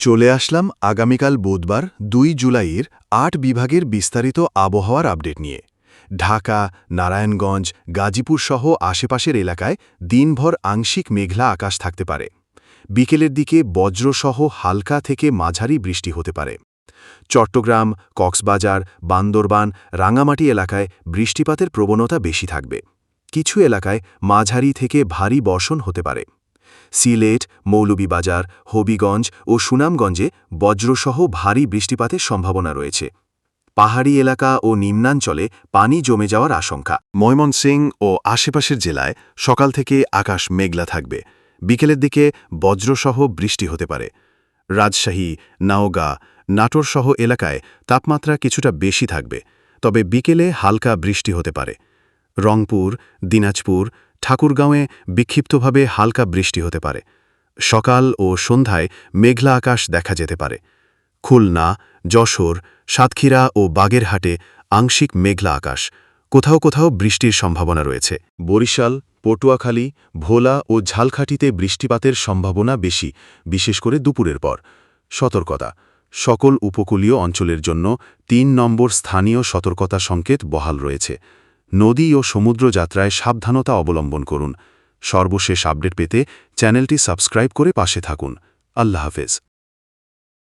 চলে আসলাম আগামীকাল বুধবার দুই জুলাইয়ের আট বিভাগের বিস্তারিত আবহাওয়ার আপডেট নিয়ে। ঢাকা, নারায়ণগঞ্জ, গাজীপুর সহ আশেপাশের এলাকায় দিনভর আংশিক মেঘলা আকাশ থাকতে পারে। বিকেলের দিকে বজ্রসহ হালকা থেকে মাঝারি বৃষ্টি হতে পারে। চট্টগ্রাম, কক্সবাজার, বান্দরবান, রাঙামাটি এলাকায় বৃষ্টিপাতের প্রবণতা বেশি থাকবে। কিছু এলাকায় মাঝারি থেকে ভারী বর্ষণ হতে পারে। সিলেট, মৌলভীবাজার, হবিগঞ্জ ও সুনামগঞ্জে বজ্রসহ ভারী বৃষ্টিপাতের সম্ভাবনা রয়েছে। পাহাড়ি এলাকা ও নিম্নাঞ্চলে পানি জমে যাওয়ার আশঙ্কা। ময়মনসিং ও আশেপাশের জেলায় সকাল থেকে আকাশ মেঘলা থাকবে। বিকেলের দিকে বজ্রসহ বৃষ্টি হতে পারে। রাজশাহী, নাওগাঁ, নাটোরসহ এলাকায় তাপমাত্রা কিছুটা বেশি থাকবে, তবে বিকেলে হালকা বৃষ্টি হতে পারে। রংপুর, দিনাজপুর ঠাকুরগাঁওয়ে বিক্ষিপ্তভাবে হালকা বৃষ্টি হতে পারে। সকাল ও সন্ধ্যায় মেঘলা আকাশ দেখা যেতে পারে। খুলনা, যশোর, সাতক্ষীরা ও বাগেরহাটে আংশিক মেঘলা আকাশ। কোথাও কোথাও বৃষ্টির সম্ভাবনা রয়েছে। বরিশাল, পটুয়াখালী, ভোলা ও ঝালখাটিতে বৃষ্টিপাতের সম্ভাবনা বেশি, বিশেষ করে দুপুরের পর। সতর্কতা। সকল উপকূলীয় অঞ্চলের জন্য তিন নম্বর স্থানীয় সতর্কতা সংকেত বহাল রয়েছে। নদী ও সমুদ্র যাত্রায় সাবধানতা অবলম্বন করুন। সর্বশেষ আপডেট পেতে চ্যানেলটি সাবস্ক্রাইব করে পাশে থাকুন। আল্লাহ হাফেজ।